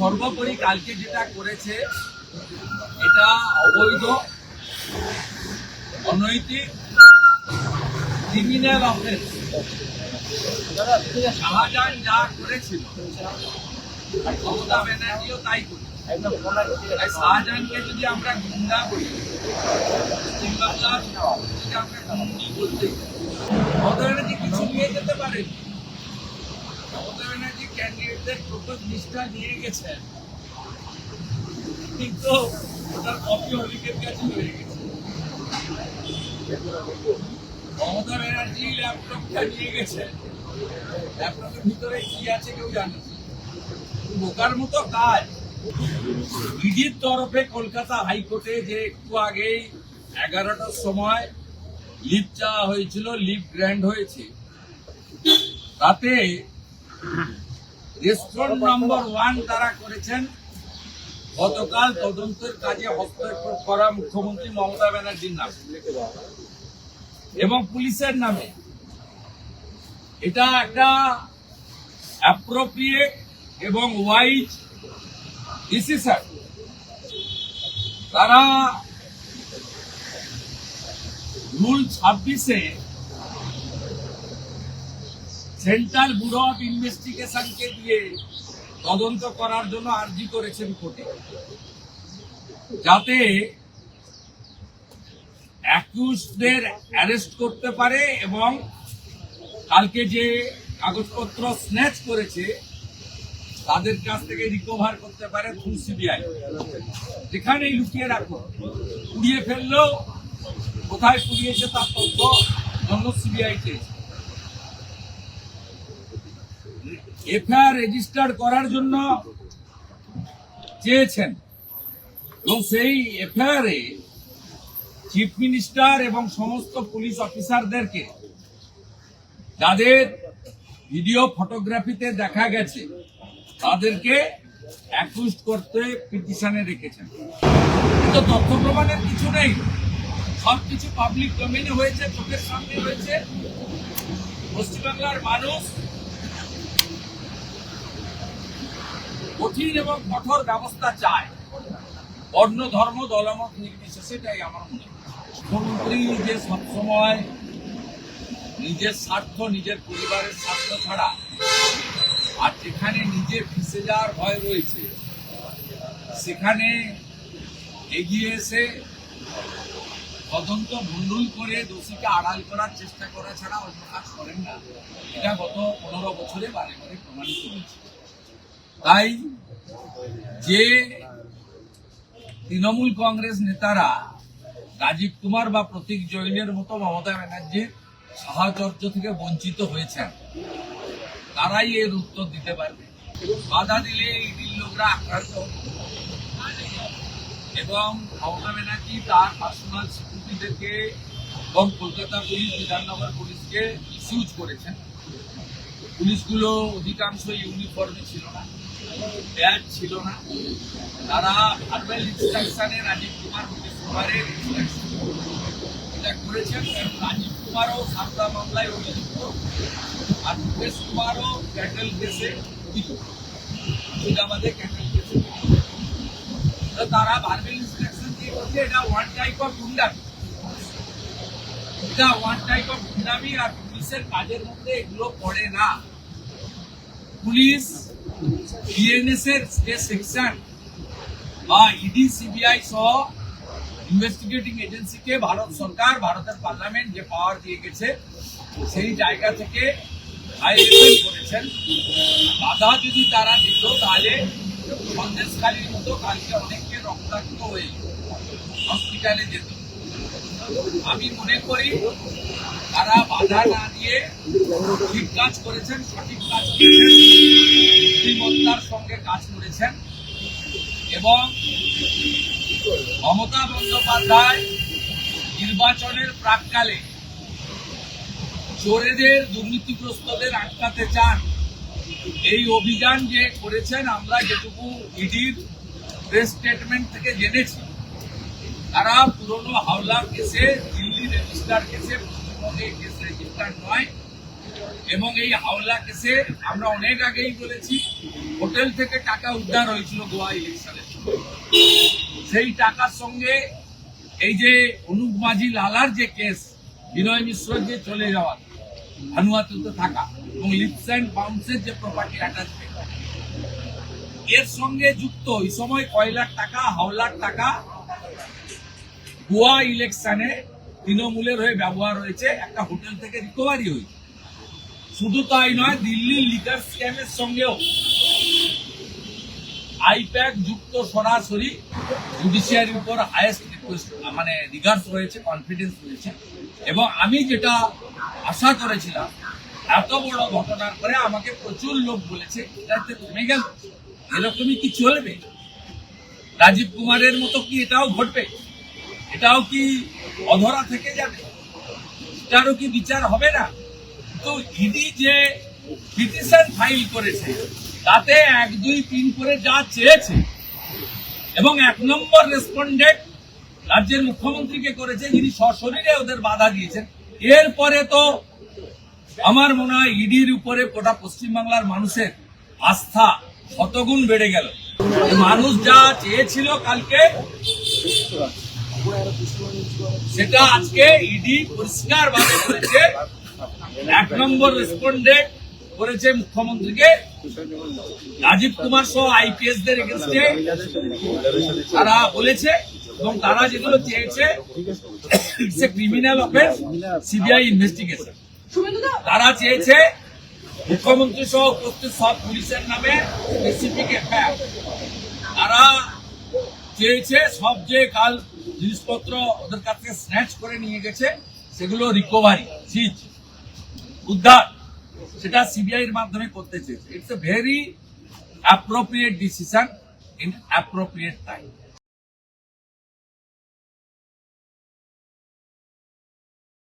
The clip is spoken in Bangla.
সর্বোপরি কালকে যেটা করেছে, এটা অবৈধ, অনৈতিক ক্রিমিনাল অফেন্স শাহজাহান যা করেছিল, মমতা ব্যানার্জিও তাই করেছে। শাহজাহানকে যদি আমরা গুন্ডা বলি পশ্চিমবাংলার আমরা গুন্ডি মমতা ব্যানার্জি কিছু নিয়ে যেতে পারেন মমতা ব্যানার্জি ক্যান্ডিডেটদের প্রথম লিস্টটা নিয়ে গেছেন কিন্তু ওটার কপি অলিকের কাছে রয়ে গেছে। মমতা ব্যানার্জি ল্যাপটপটা নিয়ে গেছে। ল্যাপটপের ভিতরে কি আছে কেউ জানে। বোকার মতো কাজ। ইডির তরফে কলকাতা হাইকোর্টে যে একটু আগেই এগারোটার সময় লিভ চাওয়া হয়েছিল লিভ গ্র্যান্ড হয়েছে। তাতে রেস্টুরেন্ট নম্বর ওয়ান তারা করেছেন। গতকাল তদন্তের কাজে হস্তক্ষেপ করা মুখ্যমন্ত্রী মমতা ব্যানার্জির নামে এবং পুলিশের নামে। এটা একটা অ্যাপ্রোপ্রিয়েট এবং ওয়াইজ ডিসিশন তারা রুল ছাব্বিশে সেন্ট্রাল ব্যুরো অফ ইনভেস্টিগেশনকে দিয়ে তদন্ত করার জন্য আর্জি করেছেন কোর্টে। যাতে অ্যাকিউজদের অ্যারেস্ট করতে পারে এবং কালকে যে কাগজপত্র স্ন্যাচ করেছে, তাদের কাছ থেকে রিকভার করতে পারে থ্রু সিবিআই। যেখানেই লুকিয়ে রাখো, পুড়িয়ে ফেললেও কোথায় পুড়িয়েছে তার তথ্য জন্য সিবিআই চেয়েছে। এফআইআর রেজিস্টার করার জন্য চেয়েছেন। এবং সেই এফআইআর চিফ মিনিস্টার এবং সমস্ত পুলিশ অফিসারদেরকে যাদের ভিডিও ফটোগ্রাফিতে দেখা গেছে, তাদেরকে অ্যাকুজ করতে পিটিশনে রেখেছেন। কিন্তু তথ্য প্রমাণের কিছু নেই। সব কিছু পাবলিক ডোমেনে হয়েছে, চোখের সামনে হয়েছে। পশ্চিমবাংলার মানুষ কঠিন এবং কঠোর ব্যবস্থা চায়। বর্ণ, ধর্ম, দলমত নির্বিশেষে এটাই আমার মনে মুখ্যমন্ত্রী যে সবসময় নিজের স্বার্থ, নিজের পরিবারের স্বার্থ ছাড়া আর যেখানে নিজে ফেসে যাওয়ার ভয় রয়েছে, সেখানে এগিয়ে এসে তদন্ত ভণ্ডুল করে দোষীকে আড়াল করার চেষ্টা করা ছাড়া অন্য কাজ করেন না। এটা গত পনেরো বছরে বারে বারে প্রমাণিত হয়েছে। তাই যে তৃণমূল কংগ্রেস নেতারা রাজীব কুমার বা প্রতীক জৈনের মতো মমতা ব্যানার্জির সাহচর্য থেকে বঞ্চিত হয়েছেন, তারাই এর উত্তর দিতে পারবে। বাধা দিলে ইডির লোকরা আক্রান্ত এবং মমতা ব্যানার্জি তার পার্সোনাল সিকিউরিটিদেরকে এবং কলকাতা পুলিশ, বিধাননগর পুলিশকে ইস্যুজ করেছেন। পুলিশগুলো অধিকাংশ ইউনিফর্মে ছিল না। ব্যাজ ছিল না। তারা ভার্বাল ইনস্ট্রাকশনে রাজীব কুমার কুমারের এটা করেছেন। রাজীব কুমারও সারদা মামলায় অভিযুক্ত, আর মুকেশ কুমারও ক্যাটেল কেসে মুর্শিদাবাদে ক্যাটেল কেসে তারা ভার্বাল ইনস্ট্রাকশন দিয়ে করছে, এটা ওয়ান টাইপ অফ গুন্ডামি। এটা ওয়ান টাইপ অফ গুন্ডামি আর পুলিশের কাজের মধ্যে এগুলো পড়ে না। পুলিশ বিএনএস এর যে সেকশন বা ইডি সিবিআই সহ ইনভেস্টিগেটিং এজেন্সিকে ভারত সরকার, ভারতের পার্লামেন্ট যে পাওয়ার দিয়ে গেছে, সেই জায়গা থেকে করেছেন। বাধা যদি তারা দিত, তাহলে সন্দেশকালীর মতো কালকে অনেককে রক্তাক্ত হয়ে হসপিটালে যেত। আমি মনে করি তারা বাধা না দিয়ে ঠিক কাজ করেছেন, সঠিক কাজ করেছেন। কাজ করেছেন। এবং মমতা বন্দ্যোপাধ্যায় নির্বাচনের প্রাককালে চোরেদের দুর্নীতিগ্রস্তদের আটকাতে চান। এই অভিযান যে করেছেন, আমরা যেটুকু ইডির প্রেস স্টেটমেন্ট থেকে জেনেছি, তারা পুরনো হাওলা কেসে, দিল্লি রেজিস্টার কেসে পশ্চিমবঙ্গে কেস রেজিস্টার নয় এবং এই হাওলা কেসে আমরা অনেক আগেই বলেছি, হোটেল থেকে টাকা উদ্ধার হয়েছিল গোয়া ইলেকশনের সেই টাকার সঙ্গে এই যে অনুপ মাঝি লালার যে কেস, বিনয় মিশ্রর যে চলে যাওয়া ভানুয়াতুতে থাকা, এবং লিপস অ্যান্ড বাউন্সের যে প্রপার্টি অ্যাটাচমেন্ট এর সঙ্গে যুক্ত এই সময় কয় লাখ টাকা, হাওলার টাকা, গোয়া ইলেকশনে তৃণমূলের হয়ে ব্যবহার হয়েছে, একটা হোটেল থেকে রিকভারি হয়েছে। শুধু তাই নয়, দিল্লির লিকার স্ক্যামের সঙ্গেও আইপ্যাক যুক্ত সরাসরি জুডিশিয়ারির উপর হায়েস্ট মানে রিগার্স রয়েছে কনফিডেন্স রয়েছে। এবং আমি যেটা আশা করেছিলাম, এত বড় ঘটনার পরে আমাকে প্রচুর লোক বলেছে, এটাতে থেমে গেল, এরকমই কি চলবে? রাজীব কুমারের মতো কি এটাও ঘটবে? এটাও কি অধরা থেকে যাবে? এটারও কি বিচার হবে না? তো ইডি যে পিটিশন ফাইল করেছে, তাতে এক, দুই, তিন করে যা চেয়েছে, এবং এক নম্বর রেসপন্ডেন্ট রাজ্যের মুখ্যমন্ত্রীকে করেছে, যিনি সশরীরে ওদের বাধা দিয়েছেন। এরপরে তো আমার মনে হয় ইডির উপরে গোটা পশ্চিমবাংলার মানুষের আস্থা শতগুণ বেড়ে গেল। মানুষ যা চেয়েছিল কালকে, সেটা আজকে ইডি পরিষ্কার ভাবে করেছে এক নম্বর রেসপন্ডেন্ট করেছে মুখ্যমন্ত্রীকে রাজীব কুমার সহ আইপিএস দের এগেনস্টে তারা বলেছে এবং তারা যেগুলো চেয়েছে it's a criminal offence CBI investigation তারা চেয়েছে মুখ্যমন্ত্রী সহ উপস্থিত সব পুলিশের নামে স্পেসিফিক এফআইআর তারা চেয়েছে সব যে কাল জিনিসপত্র ওদের কাছ থেকে স্ন্যাচ করে নিয়ে গেছে, সেগুলো রিকভারি সিজ উদ্ধার, সেটা সিবিআই এর মাধ্যমে করতে চেয়েছে। It's a very appropriate decision in appropriate time